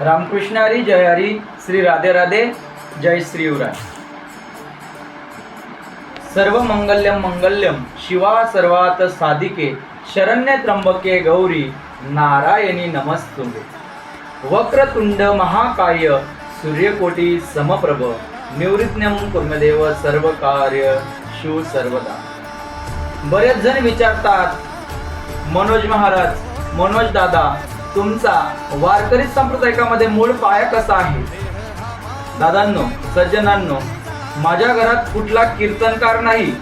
रामकृष्ण हरी जय हरी श्री राधे राधे जय श्री सर्व मंगल्यम मंगल्यम शिवा सर्वात साधिके शरण्य त्र्यंबके गौरी नारायणी नमस्तुते वक्रतुंड महाकाय सूर्यकोटी समप्रभ निवृत्न्यम कुर्मदेव सर्व कार्य शिव सर्वदा. बरेच जण विचारतात मनोज महाराज मनोज दादा तुमचा वारकरी संप्रदायकामध्ये मूळ पाया कसा आहे? दादांनो सज्जनांनो माझ्या घरात कुठला कीर्तनकार नाही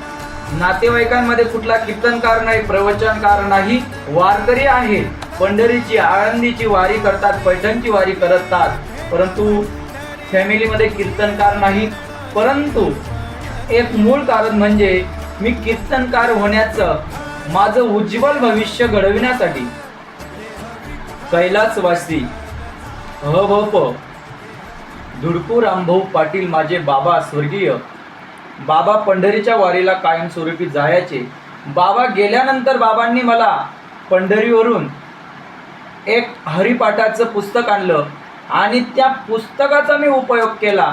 नातेवाईकांमध्ये कुठला कीर्तनकार नाही प्रवचनकार नाही वारकरी आहे. पंढरीची आळंदीची वारी करतात पैठणची वारी करतात. परंतु फॅमिलीमध्ये कीर्तनकार नाही. परंतु एक मूळ कारण म्हणजे मी कीर्तनकार होण्याचं माझं उज्ज्वल भविष्य घडविण्यासाठी कैलासवासी अहभप धुडकू रामभाऊ पाटील माझे बाबा स्वर्गीय. बाबा पंढरीच्या वारीला कायमस्वरूपी जायचे. बाबा गेल्यानंतर बाबांनी मला पंढरीवरून एक हरिपाठाचं पुस्तक आणलं आणि त्या पुस्तकाचा मी उपयोग केला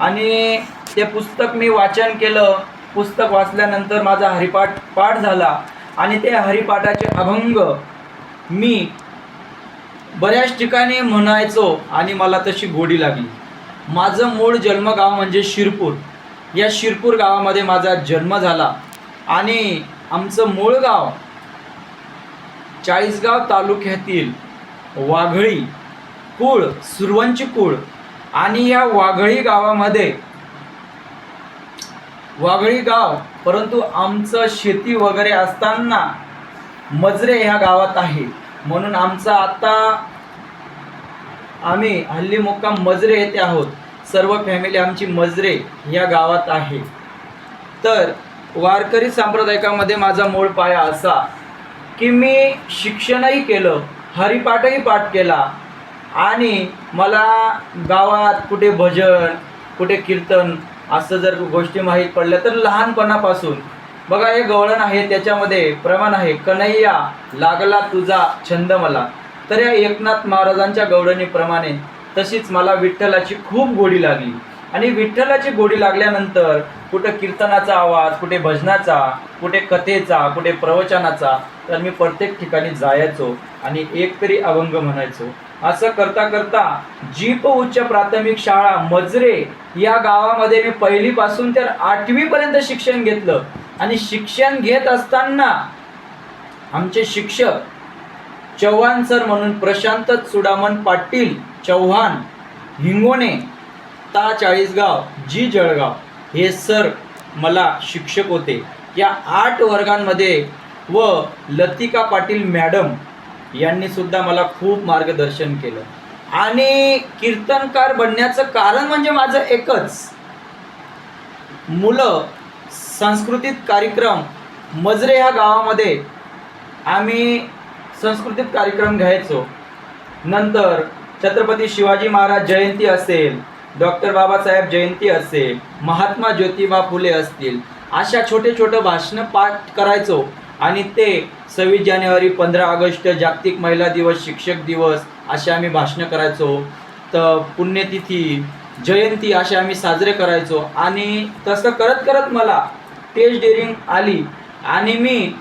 आणि ते पुस्तक मी वाचन केलं. पुस्तक वाचल्यानंतर माझा हरिपाठ पाठ झाला आणि ते हरिपाठाचे अभंग मी बऱ्याच ठिकाणी म्हणायचो आणि मला तशी गोडी लागली. माझं मूळ जन्मगाव म्हणजे शिरपूर. या शिरपूर गावामध्ये माझा जन्म झाला आणि आमचं मूळ गाव चाळीसगाव तालुक्यातील वाघळी कुळ सुरवंची कुळ आणि या वाघळी गावामध्ये वाघळी गाव परंतु आमचं शेती वगैरे असताना मजरे ह्या गावात आहे. म्हणून आमचा आत्ता आम्ही हल्ली मुक्काम मजरे येथे आहोत. सर्व फॅमिली आमची मजरे या गावात आहे. तर वारकरी सांप्रदायिकामध्ये माझा मूळ पाया असा की मी शिक्षणही केलं हरिपाठही पाठ केला आणि मला गावात कुठे भजन कुठे कीर्तन असं जर गोष्टी माहीत पडल्या तर लहानपणापासून बघा हे गवळण आहे त्याच्यामध्ये प्रमाण आहे. कन्हैया लागला तुझा छंद मला. तर या एकनाथ महाराजांच्या गवळणीप्रमाणे तशीच मला विठ्ठलाची खूप गोडी लागली. आणि विठ्ठलाची गोडी लागल्यानंतर कुठं कीर्तनाचा आवाज कुठे भजनाचा कुठे कथेचा कुठे प्रवचनाचा तर मी प्रत्येक ठिकाणी जायचो आणि एक तरी अभंग म्हणायचो. असं करता करता जीप उच्च प्राथमिक शाळा मजरे या गावामध्ये मी पहिलीपासून तर आठवीपर्यंत शिक्षण घेतलं. आणि शिक्षण घेत असताना आमचे शिक्षक चव्हाण सर म्हणून प्रशांत सुडामन पाटील चव्हाण हिंगोणे ता चाळीसगाव जी जळगाव हे सर मला शिक्षक होते. या आठ वर्गांमध्ये व लतिका पाटील मॅडम यांनी सुद्धा मला खूप मार्गदर्शन केलं. आणि कीर्तनकार बनण्याचं कारण म्हणजे माझं एकच. मुलं सांस्कृतिक कार्यक्रम मजरे ह्या गावामध्ये आम्ही सांस्कृतिक कार्यक्रम घ्यायचो. नंतर छत्रपती शिवाजी महाराज जयंती असेल डॉक्टर बाबासाहेब जयंती असेल महात्मा ज्योतिबा फुले असतील अशा छोटे छोटे भाषणं पाठ करायचो. आणि ते सव्वीस जानेवारी पंधरा ऑगस्ट जागतिक महिला दिवस शिक्षक दिवस असे आम्ही भाषणं करायचो. तर पुण्यतिथी जयंती असे आम्ही साजरे करायचो. आणि तसं करत करत मला तेज डेअरिंग आली. आणि मी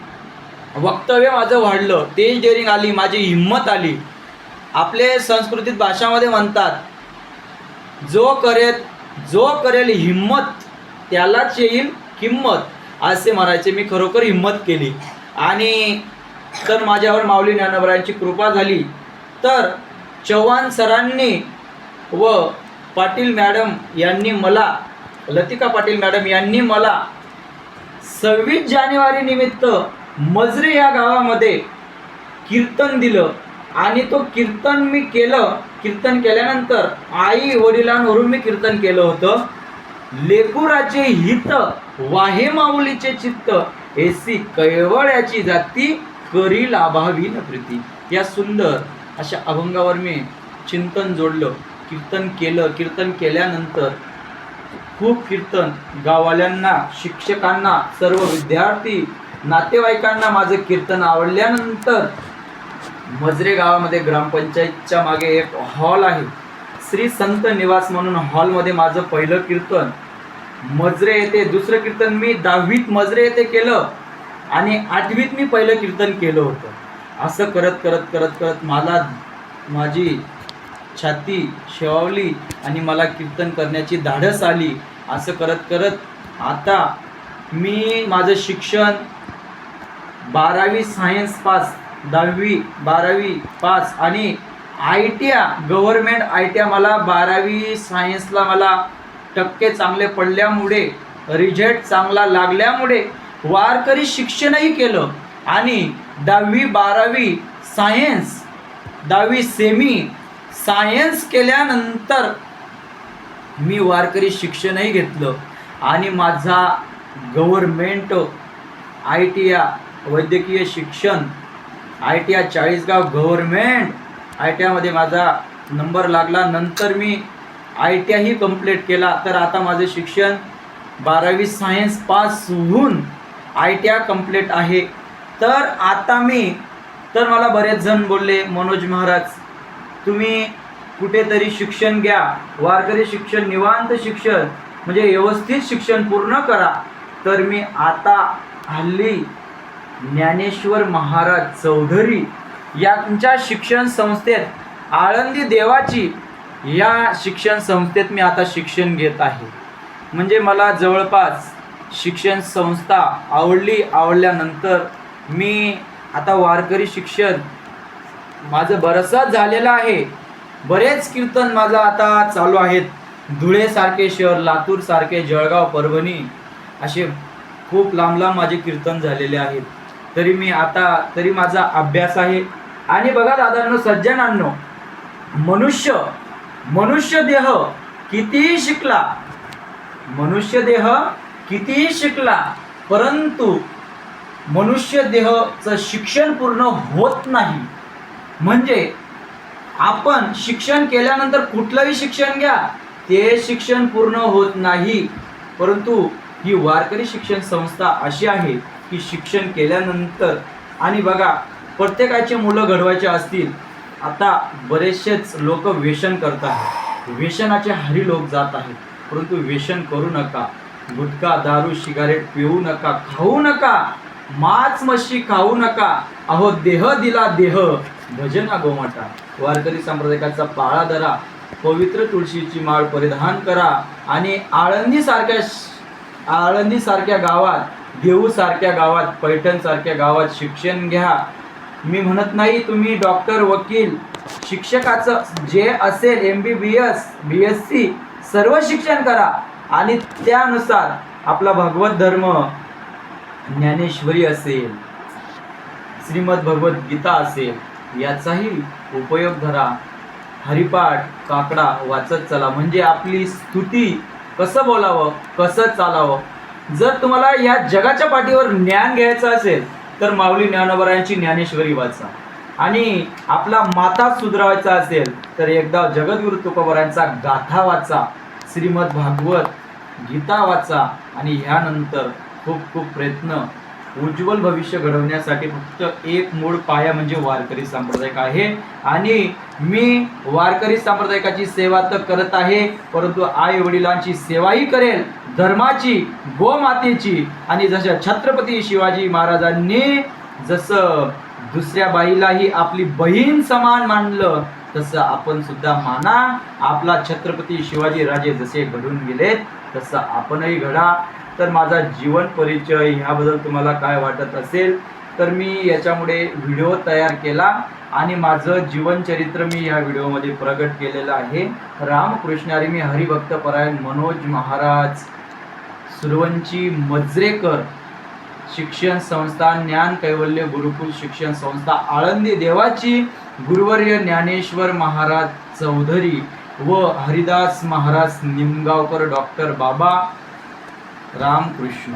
वक्तव्य माझं वाढलं. तेज डेअरिंग आली माझी हिंमत आली. आपले संस्कृतीत भाषामध्ये म्हणतात जो करेल जो करेल हिंमत त्यालाच येईल किंमत असे म्हणायचे. मी खरोखर हिंमत केली. आणि तर माझ्यावर माऊली ज्ञानोबरायांची कृपा झाली. तर चव्हाण सरांनी व पाटील मॅडम यांनी मला लतिका पाटील मॅडम यांनी मला सव्वीस जानेवारी निमित्त मजरे या गावामध्ये कीर्तन दिलं. आणि तो कीर्तन मी केलं कीर्तन केल्यानंतर आई वडिलांवरून मी कीर्तन केलं होतं. लेकुराचे हित वाहे माऊलीचे चित्त एसी कैवळ्याची जाती करी लाभावी न प्रीती. या सुंदर अशा अभंगावर मी चिंतन जोडलं. कीर्तन केलं कीर्तन केल्यानंतर खूप कीर्तन गाववाल्यांना शिक्षकांना सर्व विद्यार्थी नातेवाईकांना माझं कीर्तन आवडल्यानंतर मजरे गावामध्ये ग्रामपंचायतच्या मागे एक हॉल आहे. श्री संत निवास म्हणून हॉलमध्ये माझं पहिलं कीर्तन. मजरे येथे दुसरं कीर्तन मी दहावीत मजरे येथे केलं आणि आठवीत मी पहिलं कीर्तन केलं होतं. असं करत करत करत करत मला माझी छाती शेवावली आणि मला कीर्तन करण्याची धाडस आली असं करत करत आता मी माझं शिक्षण बारावी सायन्स पास दहावी बारावी पास आणि I T government I T मला बारावी सायन्सला मला टक्के चांगले पडल्यामुळे रिझल्ट चांगला लागल्यामुळे वारकरी शिक्षणही केलं आणि दहावी बारावी सायन्स दहावी सेमी सायन्स केल्यानंतर मी वारकरी शिक्षणही घेतलं. आणि माझा गव्हर्मेंट आय टी या वैद्यकीय शिक्षण I T I Chalisgaon government I T आयमध्ये माझा नंबर लागला. नंतर मी आय टी आयही कंप्लीट केला. तर आता माझं शिक्षण बारावी सायन्स पास होऊन आय टी आय कंप्लीट आहे. तर आता मी तर मला बरेच जण बोलले मनोज महाराज तुम्ही कुठेतरी शिक्षण घ्या वारकरी शिक्षण निवांत शिक्षण म्हणजे व्यवस्थित शिक्षण पूर्ण करा. तर मी आता हल्ली ज्ञानेश्वर महाराज चौधरी यांच्या शिक्षण संस्थेत आळंदी देवाची या शिक्षण संस्थेत मी आता शिक्षण घेत आहे. म्हणजे मला जवळपास शिक्षण संस्था आवडली आवडल्यानंतर मी आता वारकरी शिक्षण माझं बरंचसं झालेलं आहे. बरेच कीर्तन माझं आता चालू आहेत. धुळेसारखे शहर लातूरसारखे जळगाव परभणी असे खूप लांब लांब माझे कीर्तन झालेले आहेत. तरी मी आता तरी माझा अभ्यास आहे. आणि बघा दादांनो सज्जनांनो मनुष्य मनुष्य देह कितीही शिकला मनुष्य देह कितीही शिकला परंतु मनुष्य देहचं शिक्षण पूर्ण होत नाही. म्हणजे आपण शिक्षण केल्यानंतर कुठलंही शिक्षण घ्या ते शिक्षण पूर्ण होत नाही. परंतु ही वारकरी शिक्षण संस्था अशी आहे की शिक्षण केल्यानंतर आणि बघा प्रत्येकाचे मुलं घडवायचे असतील आता बरेचसेच लोक व्यसन करत आहेत. व्यसनाचे हरी लोक जात आहेत. परंतु व्यसन करू नका. गुटखा दारू सिगारेट पिऊ नका खाऊ नका. मांस मच्छी खाऊ नका. अहो देह दिला देह. भजन आगोमाटा वारकरी संप्रदायाचा पाळा धरा. पवित्र तुळशीची माळ परिधान करा. आणि आळंदी सारख्या आळंदी सारख्या गावात देऊ सारख्या गावात पैठण सारख्या गावात शिक्षण घ्या. मी म्हणत नाही तुम्ही डॉक्टर वकील शिक्षकाचं जे असेल M B B S B S C सर्व शिक्षण करा. आणि त्यानुसार आपला भगवत धर्म ज्ञानेश्वरी असेल श्रीमद भगवत गीता असेल याचाही उपयोग धरा. हरिपाठ काकडा वाचत चला. म्हणजे आपली स्तुती कसं बोलावं कसं चालावं? जर तुम्हाला या जगाच्या पाठीवर ज्ञान घ्यायचं असेल तर माऊली ज्ञानोबरायांची ज्ञानेश्वरी वाचा. आणि आपला माता सुधरावायचा असेल तर एकदा जगद्गुरु तुकोबरायांचा गाथा वाचा श्रीमद भागवत गीता वाचा आणि ह्यानंतर खूप खूप प्रयत्न उज्ज्वल भविष्य घडवण्यासाठी फक्त एक मूळ पाया म्हणजे वारकरी सांप्रदायिक आहे. आणि मी वारकरी सांप्रदायिकाची सेवा तर करत आहे परंतु आई वडिलांची सेवाही करेल धर्माची गोमातेची आणि जशा छत्रपती शिवाजी महाराजांनी जसं दुसऱ्या बाईलाही आपली बहीण समान मानलं तसं आपण सुद्धा माना. आपला छत्रपती शिवाजी राजे जसे घडून गेलेत तसं आपणही घडा. तर माझा जीवन परिचय ह्याबद्दल तुम्हाला काय वाटत असेल तर मी याच्यामुळे व्हिडिओ तयार केला आणि माझं जीवनचरित्र मी या व्हिडिओमध्ये प्रगट केलेलं आहे. रामकृष्णारी मी हरिभक्तपरायण मनोज महाराज सुरवंची मजरेकर शिक्षण संस्था ज्ञान कैवल्य गुरुकुल शिक्षण संस्था आळंदी देवाची गुरुवर्य ज्ञानेश्वर महाराज चौधरी व हरिदास महाराज निमगावकर डॉक्टर बाबा रामकृष्ण